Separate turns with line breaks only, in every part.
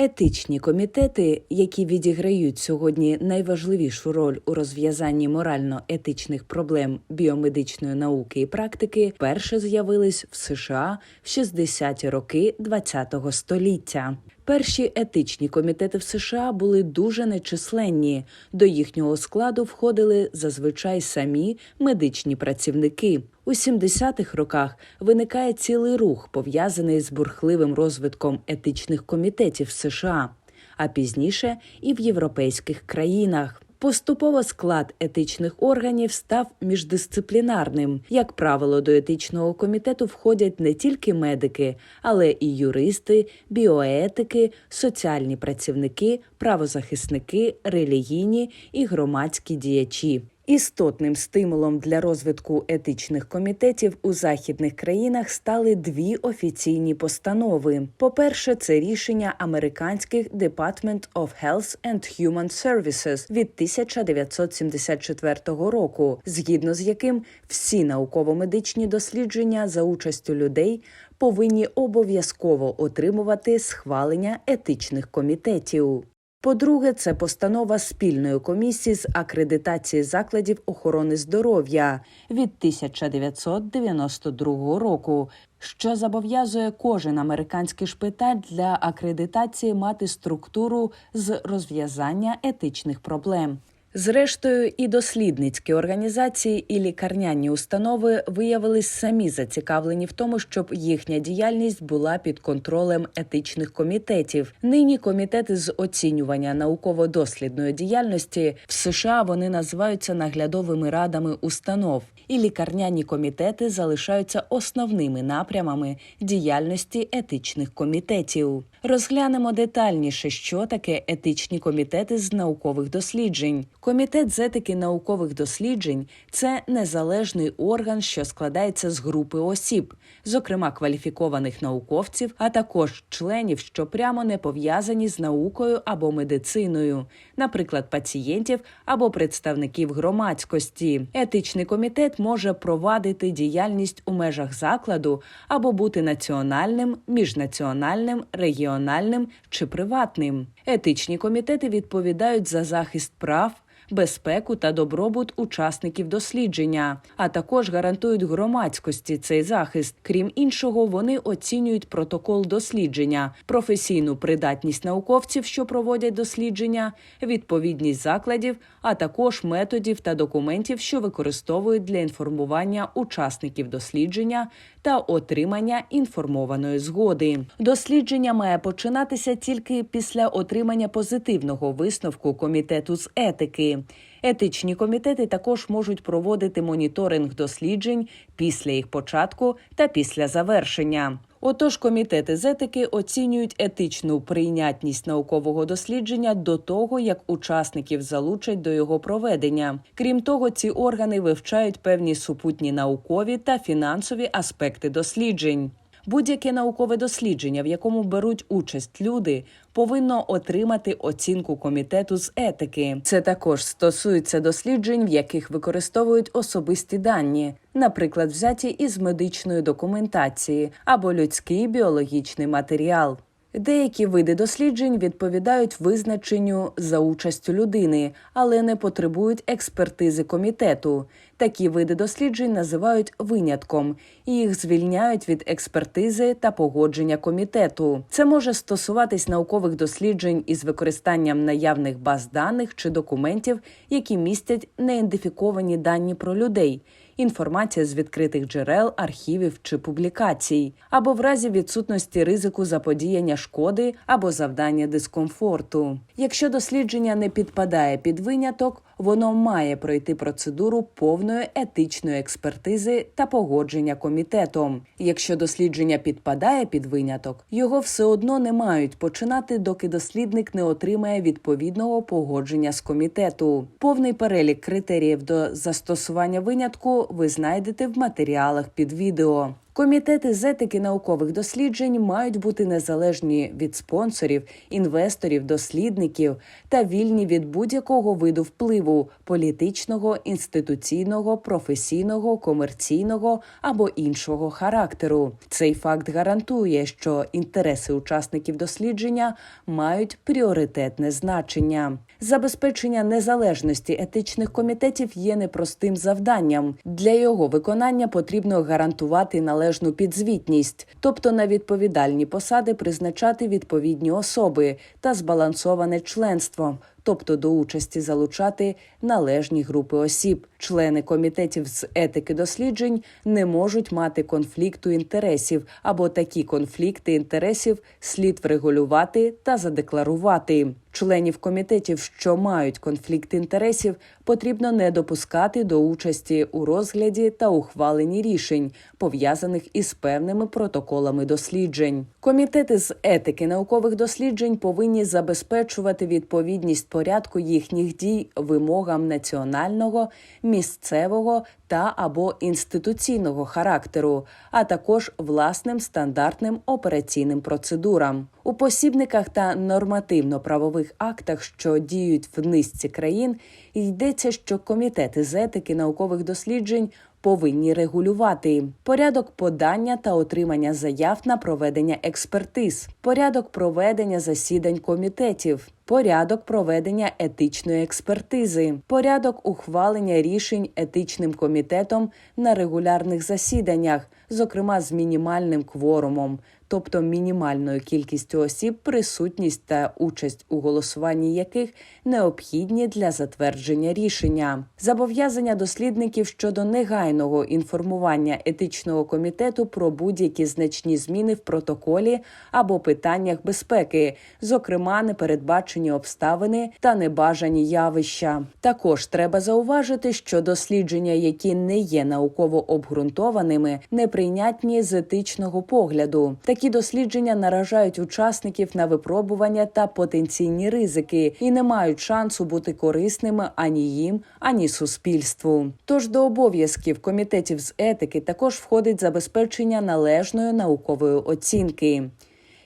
Етичні комітети, які відіграють сьогодні найважливішу роль у розв'язанні морально-етичних проблем біомедичної науки і практики, перше з'явились в США в 60-ті роки ХХ століття. Перші етичні комітети в США були дуже нечисленні. До їхнього складу входили зазвичай самі медичні працівники. У 70-х роках виникає цілий рух, пов'язаний з бурхливим розвитком етичних комітетів США, а пізніше і в європейських країнах. Поступово склад етичних органів став міждисциплінарним. Як правило, до етичного комітету входять не тільки медики, але і юристи, біоетики, соціальні працівники, правозахисники, релігійні і громадські діячі. Істотним стимулом для розвитку етичних комітетів у західних країнах стали дві офіційні постанови. По-перше, це рішення американських Department of Health and Human Services від 1974 року, згідно з яким всі науково-медичні дослідження за участю людей повинні обов'язково отримувати схвалення етичних комітетів. По-друге, це постанова спільної комісії з акредитації закладів охорони здоров'я від 1992 року, що зобов'язує кожен американський шпиталь для акредитації мати структуру з розв'язання етичних проблем. Зрештою, і дослідницькі організації, і лікарняні установи виявились самі зацікавлені в тому, щоб їхня діяльність була під контролем етичних комітетів. Нині комітети з оцінювання науково-дослідної діяльності в США вони називаються наглядовими радами установ, і лікарняні комітети залишаються основними напрямами діяльності етичних комітетів. Розглянемо детальніше, що таке етичні комітети з наукових досліджень. Комітет з етики наукових досліджень це незалежний орган, що складається з групи осіб, зокрема кваліфікованих науковців, а також членів, що прямо не пов'язані з наукою або медициною, наприклад, пацієнтів або представників громадськості. Етичний комітет може провадити діяльність у межах закладу або бути національним, міжнаціональним, регіональним чи приватним. Етичні комітети відповідають за захист прав. Безпеку та добробут учасників дослідження, а також гарантують громадськості цей захист. Крім іншого, вони оцінюють протокол дослідження, професійну придатність науковців, що проводять дослідження, відповідність закладів, а також методів та документів, що використовують для інформування учасників дослідження та отримання інформованої згоди. Дослідження має починатися тільки після отримання позитивного висновку комітету з етики. Етичні комітети також можуть проводити моніторинг досліджень після їх початку та після завершення. Отож, комітети з етики оцінюють етичну прийнятність наукового дослідження до того, як учасників залучать до його проведення. Крім того, ці органи вивчають певні супутні наукові та фінансові аспекти досліджень. Будь-яке наукове дослідження, в якому беруть участь люди, повинно отримати оцінку комітету з етики. Це також стосується досліджень, в яких використовують особисті дані, наприклад, взяті із медичної документації або людський біологічний матеріал. Деякі види досліджень відповідають визначенню за участю людини, але не потребують експертизи комітету. Такі види досліджень називають винятком, і їх звільняють від експертизи та погодження комітету. Це може стосуватись наукових досліджень із використанням наявних баз даних чи документів, які містять неідентифіковані дані про людей. Інформація з відкритих джерел, архівів чи публікацій, або в разі відсутності ризику заподіяння шкоди або завдання дискомфорту. Якщо дослідження не підпадає під виняток, воно має пройти процедуру повної етичної експертизи та погодження комітетом. Якщо дослідження підпадає під виняток, його все одно не мають починати, доки дослідник не отримає відповідного погодження з комітету. Повний перелік критеріїв до застосування винятку ви знайдете в матеріалах під відео. Комітети з етики наукових досліджень мають бути незалежні від спонсорів, інвесторів, дослідників та вільні від будь-якого виду впливу політичного, інституційного, професійного, комерційного або іншого характеру. Цей факт гарантує, що інтереси учасників дослідження мають пріоритетне значення. Забезпечення незалежності етичних комітетів є непростим завданням. Для його виконання потрібно гарантувати належну підзвітність, тобто на відповідальні посади призначати відповідні особи та збалансоване членство. Тобто до участі залучати належні групи осіб. Члени комітетів з етики досліджень не можуть мати конфлікту інтересів або такі конфлікти інтересів слід врегулювати та задекларувати. Членів комітетів, що мають конфлікт інтересів, потрібно не допускати до участі у розгляді та ухваленні рішень, пов'язаних із певними протоколами досліджень. Комітети з етики наукових досліджень повинні забезпечувати відповідність порядку їхніх дій вимогам національного, місцевого та або інституційного характеру, а також власним стандартним операційним процедурам. У посібниках та нормативно-правових актах, що діють в низці країн, йдеться, що комітети з етики наукових досліджень повинні регулювати. Порядок подання та отримання заяв на проведення експертиз, порядок проведення засідань комітетів. Порядок проведення етичної експертизи, порядок ухвалення рішень етичним комітетом на регулярних засіданнях, зокрема з мінімальним кворумом, тобто мінімальною кількістю осіб, присутність та участь у голосуванні яких необхідні для затвердження рішення, зобов'язання дослідників щодо негайного інформування етичного комітету про будь-які значні зміни в протоколі або питаннях безпеки, зокрема непередбачені обставини та небажані явища. Також треба зауважити, що дослідження, які не є науково обґрунтованими, неприйнятні з етичного погляду. Такі дослідження наражають учасників на випробування та потенційні ризики і не мають шансу бути корисними ані їм, ані суспільству. Тож до обов'язків комітетів з етики також входить забезпечення належної наукової оцінки.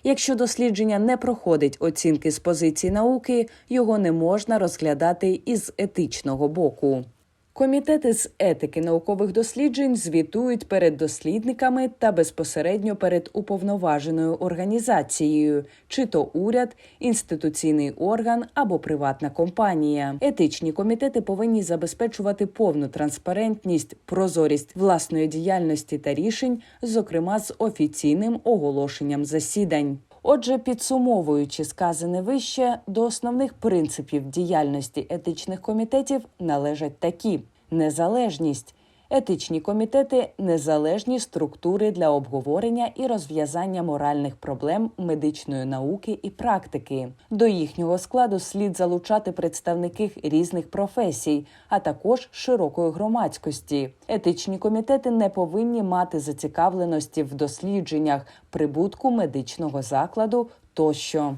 Якщо дослідження не проходить оцінки з позиції науки, його не можна розглядати із етичного боку. Комітети з етики наукових досліджень звітують перед дослідниками та безпосередньо перед уповноваженою організацією, чи то уряд, інституційний орган або приватна компанія. Етичні комітети повинні забезпечувати повну транспарентність, прозорість власної діяльності та рішень, зокрема з офіційним оголошенням засідань. Отже, підсумовуючи сказане вище, до основних принципів діяльності етичних комітетів належать такі: незалежність. Етичні комітети незалежні структури для обговорення і розв'язання моральних проблем медичної науки і практики. До їхнього складу слід залучати представників різних професій, а також широкої громадськості. Етичні комітети не повинні мати зацікавленості в дослідженнях, прибутку медичного закладу тощо.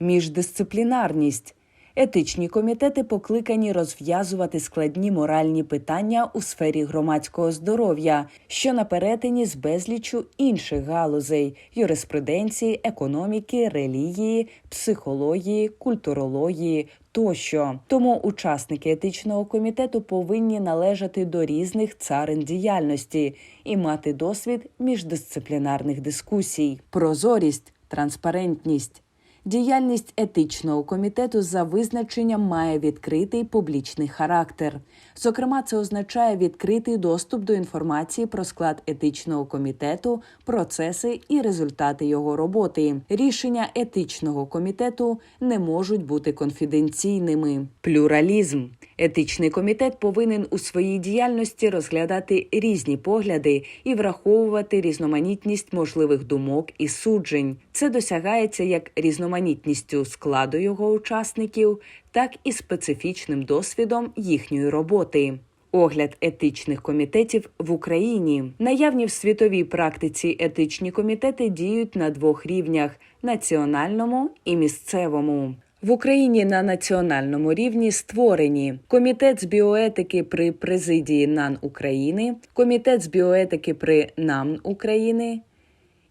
Міждисциплінарність Етичні комітети покликані розв'язувати складні моральні питання у сфері громадського здоров'я, що на перетині з безлічу інших галузей юриспруденції, економіки, релігії, психології, культурології. Тощо тому учасники етичного комітету повинні належати до різних царин діяльності і мати досвід міждисциплінарних дискусій, прозорість, транспарентність. Діяльність етичного комітету за визначенням має відкритий публічний характер. Зокрема, це означає відкритий доступ до інформації про склад етичного комітету, процеси і результати його роботи. Рішення етичного комітету не можуть бути конфіденційними. Плюралізм. Етичний комітет повинен у своїй діяльності розглядати різні погляди і враховувати різноманітність можливих думок і суджень. Це досягається як різноманітністю складу його учасників, так і специфічним досвідом їхньої роботи. Огляд етичних комітетів в Україні наявні в світовій практиці етичні комітети діють на двох рівнях національному і місцевому. В Україні на національному рівні створені комітет з біоетики при президії НАН України, комітет з біоетики при НАМ України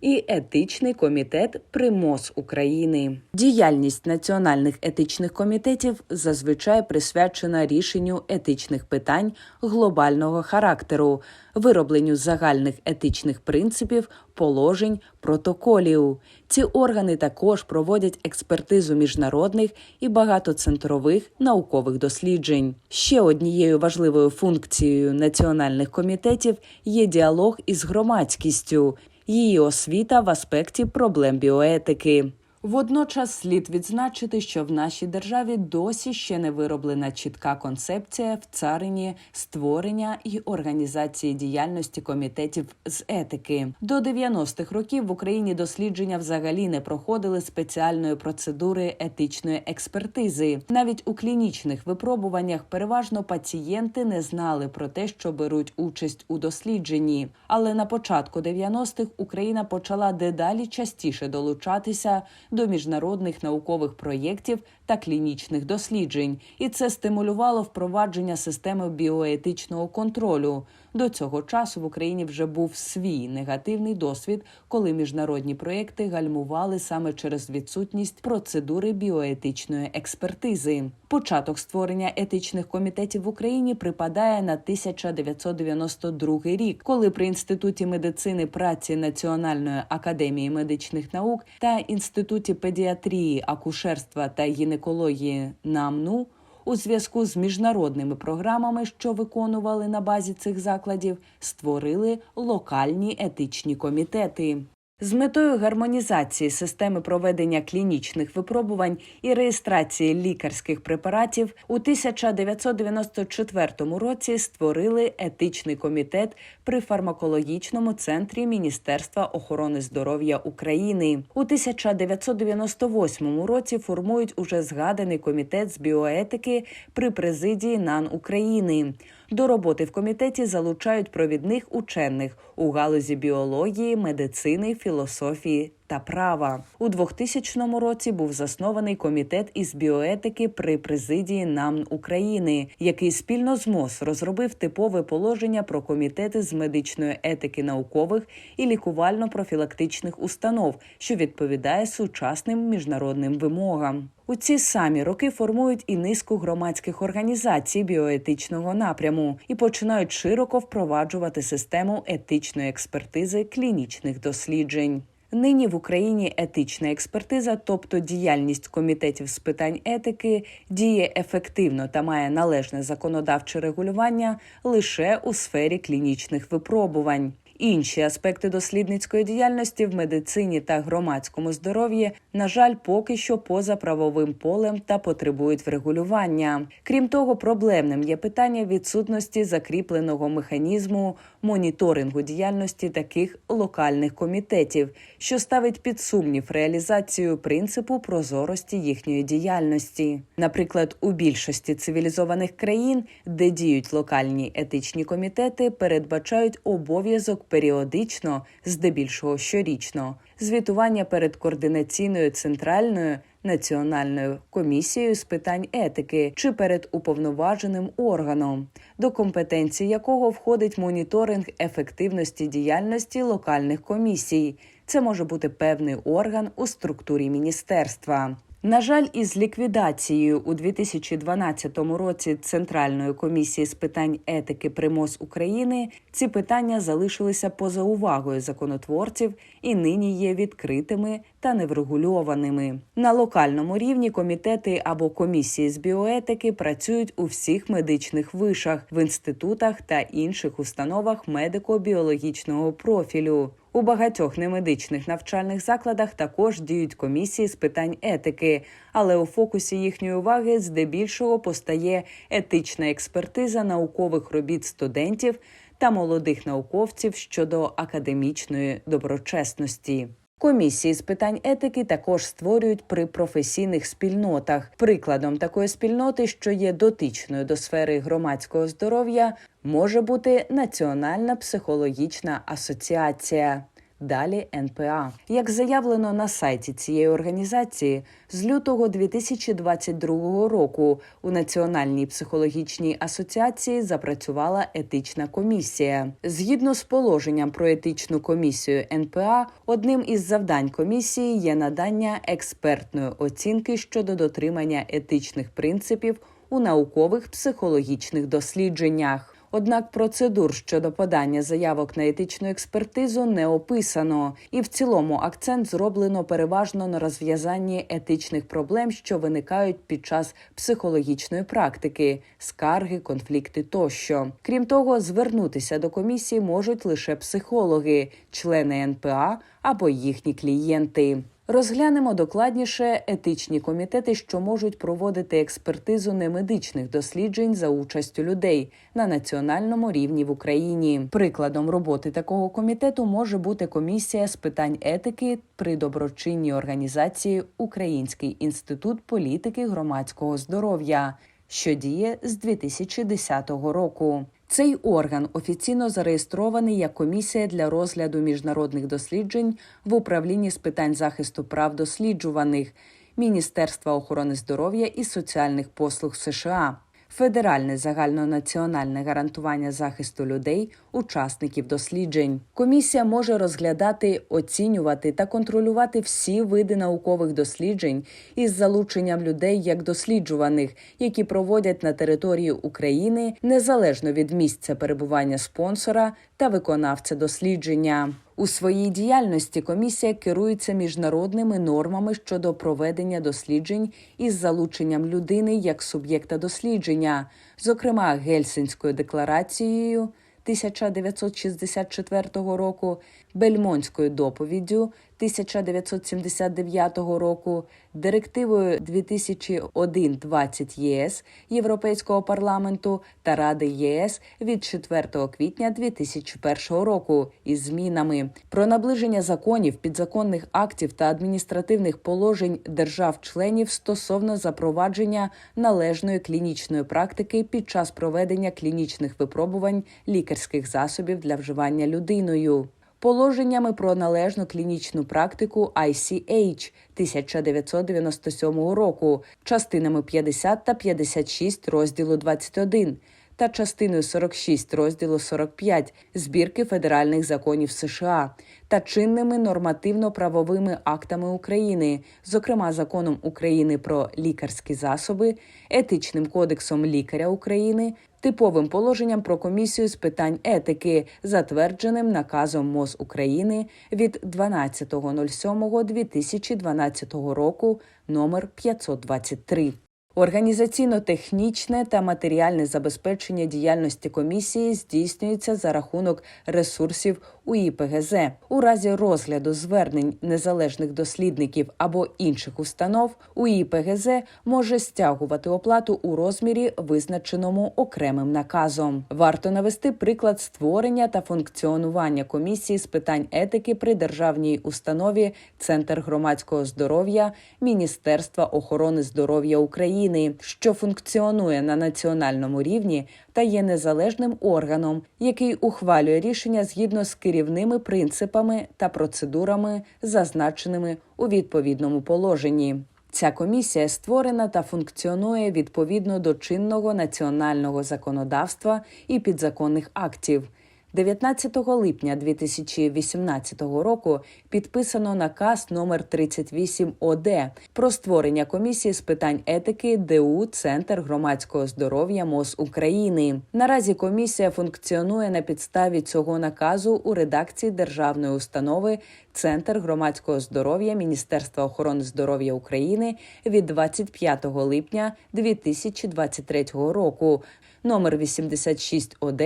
і етичний комітет при МОЗ України. Діяльність національних етичних комітетів зазвичай присвячена рішенню етичних питань глобального характеру, виробленню загальних етичних принципів, положень, протоколів. Ці органи також проводять експертизу міжнародних і багатоцентрових наукових досліджень. Ще однією важливою функцією національних комітетів є діалог із громадськістю її освіта в аспекті проблем біоетики. Водночас слід відзначити, що в нашій державі досі ще не вироблена чітка концепція в царині створення і організації діяльності комітетів з етики. До 90-х років в Україні дослідження взагалі не проходили спеціальної процедури етичної експертизи. Навіть у клінічних випробуваннях переважно пацієнти не знали про те, що беруть участь у дослідженні. Але на початку 90-х Україна почала дедалі частіше долучатися до міжнародних наукових проєктів та клінічних досліджень, і це стимулювало впровадження системи біоетичного контролю. До цього часу в Україні вже був свій негативний досвід, коли міжнародні проєкти гальмували саме через відсутність процедури біоетичної експертизи. Початок створення етичних комітетів в Україні припадає на 1992 рік, коли при інституті медицини праці Національної академії медичних наук та інституті педіатрії, акушерства та гінекології НАМНУ у зв'язку з міжнародними програмами, що виконували на базі цих закладів, створили локальні етичні комітети. З метою гармонізації системи проведення клінічних випробувань і реєстрації лікарських препаратів у 1994 році створили етичний комітет при фармакологічному центрі Міністерства охорони здоров'я України. У 1998 році формують уже згаданий комітет з біоетики при президії НАН України. До роботи в комітеті залучають провідних учених у галузі біології, медицини, філософії та права. У 2000 році був заснований комітет із біоетики при президії НАМН України, який спільно з МОЗ розробив типове положення про комітети з медичної етики наукових і лікувально-профілактичних установ, що відповідає сучасним міжнародним вимогам. У ці самі роки формують і низку громадських організацій біоетичного напряму і починають широко впроваджувати систему етичної експертизи клінічних досліджень. Нині в Україні етична експертиза, тобто діяльність комітетів з питань етики, діє ефективно та має належне законодавче регулювання лише у сфері клінічних випробувань. Інші аспекти дослідницької діяльності в медицині та громадському здоров'ї, на жаль, поки що поза правовим полем та потребують врегулювання. Крім того, проблемним є питання відсутності закріпленого механізму моніторингу діяльності таких локальних комітетів, що ставить під сумнів реалізацію принципу прозорості їхньої діяльності. Наприклад, у більшості цивілізованих країн, де діють локальні етичні комітети, передбачають обов'язок періодично, здебільшого щорічно, звітування перед координаційною центральною національною комісією з питань етики чи перед уповноваженим органом, до компетенції якого входить моніторинг ефективності діяльності локальних комісій. Це може бути певний орган у структурі міністерства. На жаль, із ліквідацією у 2012 році Центральної комісії з питань етики при МОЗ України ці питання залишилися поза увагою законотворців і нині є відкритими та неврегульованими. На локальному рівні комітети або комісії з біоетики працюють у всіх медичних вишах, в інститутах та інших установах медико-біологічного профілю. У багатьох немедичних навчальних закладах також діють комісії з питань етики, але у фокусі їхньої уваги здебільшого постає етична експертиза наукових робіт студентів та молодих науковців щодо академічної доброчесності. Комісії з питань етики також створюють при професійних спільнотах. Прикладом такої спільноти, що є дотичною до сфери громадського здоров'я, може бути Національна психологічна асоціація. Далі НПА. Як заявлено на сайті цієї організації, з лютого 2022 року у Національній психологічній асоціації запрацювала етична комісія. Згідно з положенням про етичну комісію НПА, одним із завдань комісії є надання експертної оцінки щодо дотримання етичних принципів у наукових психологічних дослідженнях. Однак процедур щодо подання заявок на етичну експертизу не описано, і в цілому акцент зроблено переважно на розв'язанні етичних проблем, що виникають під час психологічної практики, скарги, конфлікти тощо. Крім того, звернутися до комісії можуть лише психологи, члени НПА або їхні клієнти. Розглянемо докладніше етичні комітети, що можуть проводити експертизу немедичних досліджень за участю людей на національному рівні в Україні. Прикладом роботи такого комітету може бути комісія з питань етики при доброчинній організації Український інститут політики громадського здоров'я, що діє з 2010 року. Цей орган офіційно зареєстрований як комісія для розгляду міжнародних досліджень в управлінні з питань захисту прав досліджуваних Міністерства охорони здоров'я і соціальних послуг США. Федеральне загальнонаціональне гарантування захисту людей, учасників досліджень. Комісія може розглядати, оцінювати та контролювати всі види наукових досліджень із залученням людей як досліджуваних, які проводять на території України незалежно від місця перебування спонсора та виконавця дослідження. У своїй діяльності комісія керується міжнародними нормами щодо проведення досліджень із залученням людини як суб'єкта дослідження, зокрема Гельсінською декларацією 1964 року, Бельмонською доповіддю 1979 року, директивою 2001-20 ЄС Європейського парламенту та Ради ЄС від 4 квітня 2001 року із змінами про наближення законів, підзаконних актів та адміністративних положень держав-членів стосовно запровадження належної клінічної практики під час проведення клінічних випробувань лікарських засобів для вживання людиною положеннями про належну клінічну практику ICH 1997 року, частинами 50 та 56 розділу 21 та частиною 46 розділу 45 збірки федеральних законів США та чинними нормативно-правовими актами України, зокрема законом України про лікарські засоби, етичним кодексом лікаря України, типовим положенням про комісію з питань етики, затвердженим наказом МОЗ України від 12.07.2012 року номер 523. Організаційно-технічне та матеріальне забезпечення діяльності комісії здійснюється за рахунок ресурсів УІПГЗ. У разі розгляду звернень незалежних дослідників або інших установ УІПГЗ може стягувати оплату у розмірі, визначеному окремим наказом. Варто навести приклад створення та функціонування комісії з питань етики при державній установі Центр громадського здоров'я Міністерства охорони здоров'я України. Що функціонує на національному рівні та є незалежним органом, який ухвалює рішення згідно з керівними принципами та процедурами, зазначеними у відповідному положенні. Ця комісія створена та функціонує відповідно до чинного національного законодавства і підзаконних актів. 19 липня 2018 року підписано наказ номер 38 ОД про створення комісії з питань етики ДУ Центр громадського здоров'я МОЗ України. Наразі комісія функціонує на підставі цього наказу у редакції державної установи Центр громадського здоров'я Міністерства охорони здоров'я України від 25 липня 2023 року номер 86 ОД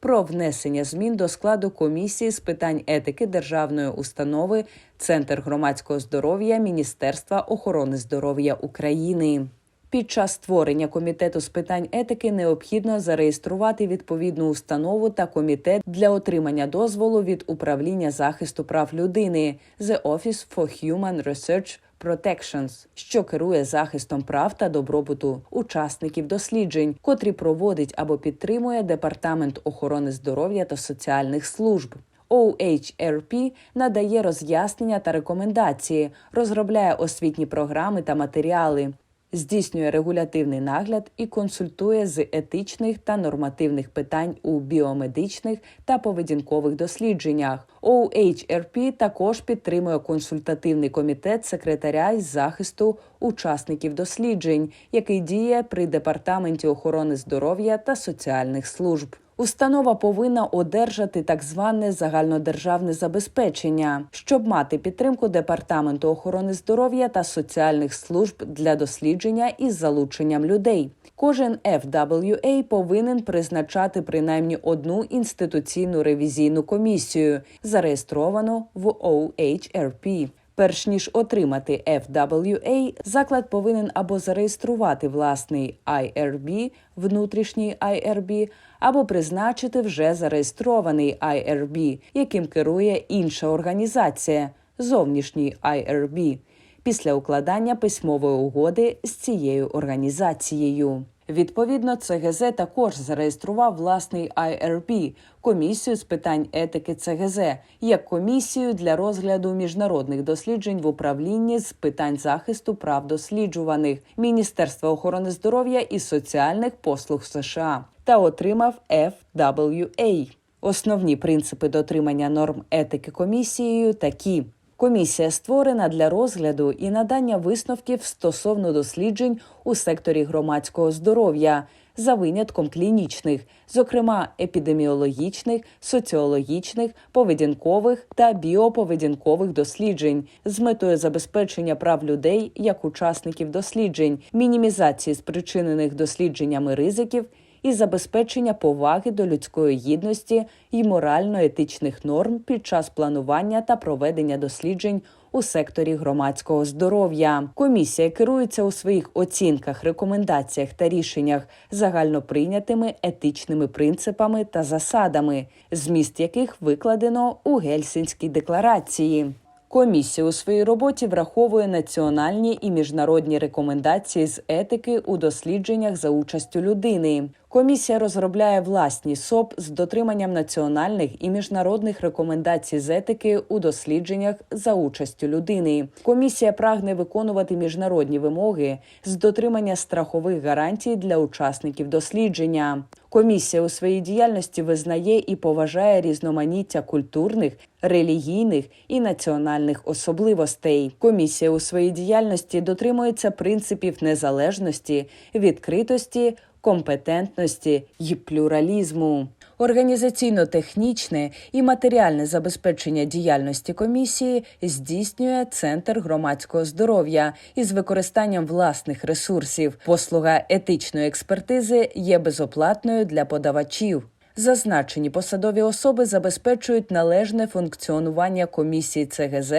про внесення змін до складу комісії з питань етики державної установи Центр громадського здоров'я Міністерства охорони здоров'я України. Під час створення комітету з питань етики необхідно зареєструвати відповідну установу та комітет для отримання дозволу від управління захисту прав людини The Office for Human Research Protections, що керує захистом прав та добробуту учасників досліджень, котрі проводить або підтримує департамент охорони здоров'я та соціальних служб. OHRP надає роз'яснення та рекомендації, розробляє освітні програми та матеріали, здійснює регулятивний нагляд і консультує з етичних та нормативних питань у біомедичних та поведінкових дослідженнях. OHRP також підтримує консультативний комітет секретаря із захисту учасників досліджень, який діє при департаменті охорони здоров'я та соціальних служб. Установа повинна одержати так зване загальнодержавне забезпечення, щоб мати підтримку департаменту охорони здоров'я та соціальних служб для дослідження із залученням людей. Кожен FWA повинен призначати принаймні одну інституційну ревізійну комісію, зареєстровану в OHRP. Перш ніж отримати FWA, заклад повинен або зареєструвати власний IRB, внутрішній IRB, або призначити вже зареєстрований IRB, яким керує інша організація зовнішній IRB, після укладання письмової угоди з цією організацією. Відповідно, ЦГЗ також зареєстрував власний IRB – комісію з питань етики ЦГЗ як комісію для розгляду міжнародних досліджень в управлінні з питань захисту прав досліджуваних Міністерства охорони здоров'я і соціальних послуг США та отримав FWA. Основні принципи дотримання норм етики комісією такі. Комісія створена для розгляду і надання висновків стосовно досліджень у секторі громадського здоров'я за винятком клінічних, зокрема епідеміологічних, соціологічних, поведінкових та біоповедінкових досліджень з метою забезпечення прав людей як учасників досліджень, мінімізації спричинених дослідженнями ризиків і забезпечення поваги до людської гідності і морально-етичних норм під час планування та проведення досліджень у секторі громадського здоров'я. Комісія керується у своїх оцінках, рекомендаціях та рішеннях загальноприйнятими етичними принципами та засадами, зміст яких викладено у Гельсінській декларації. Комісія у своїй роботі враховує національні і міжнародні рекомендації з етики у дослідженнях за участю людини. Комісія розробляє власні СОП з дотриманням національних і міжнародних рекомендацій з етики у дослідженнях за участю людини. Комісія прагне виконувати міжнародні вимоги з дотримання страхових гарантій для учасників дослідження. Комісія у своїй діяльності визнає і поважає різноманіття культурних, релігійних і національних особливостей. Комісія у своїй діяльності дотримується принципів незалежності, відкритості компетентності й плюралізму. Організаційно-технічне і матеріальне забезпечення діяльності комісії здійснює Центр громадського здоров'я із використанням власних ресурсів. Послуга етичної експертизи є безоплатною для подавачів. Зазначені посадові особи забезпечують належне функціонування комісії ЦГЗ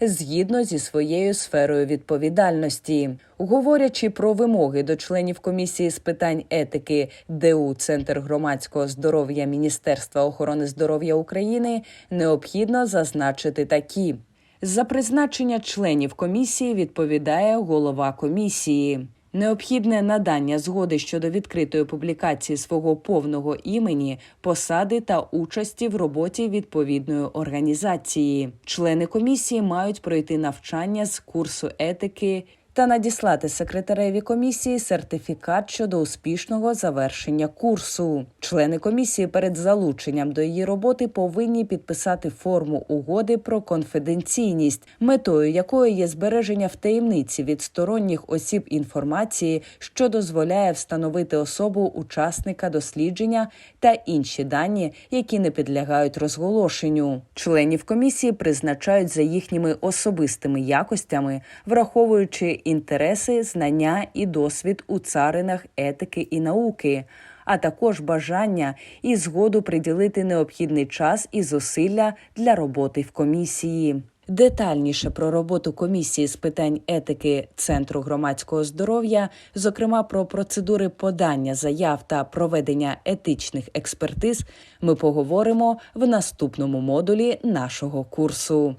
згідно зі своєю сферою відповідальності. Говорячи про вимоги до членів комісії з питань етики ДУ Центр громадського здоров'я Міністерства охорони здоров'я України, необхідно зазначити такі. За призначення членів комісії відповідає голова комісії. Необхідне надання згоди щодо відкритої публікації свого повного імені, посади та участі в роботі відповідної організації. Члени комісії мають пройти навчання з курсу етики та надіслати секретареві комісії сертифікат щодо успішного завершення курсу. Члени комісії перед залученням до її роботи повинні підписати форму угоди про конфіденційність, метою якої є збереження в таємниці від сторонніх осіб інформації, що дозволяє встановити особу учасника дослідження та інші дані, які не підлягають розголошенню. Членів комісії призначають за їхніми особистими якостями, враховуючи інтереси, знання і досвід у царинах етики і науки, а також бажання і згоду приділити необхідний час і зусилля для роботи в комісії. Детальніше про роботу комісії з питань етики Центру громадського здоров'я, зокрема про процедури подання заяв та проведення етичних експертиз, ми поговоримо в наступному модулі нашого курсу.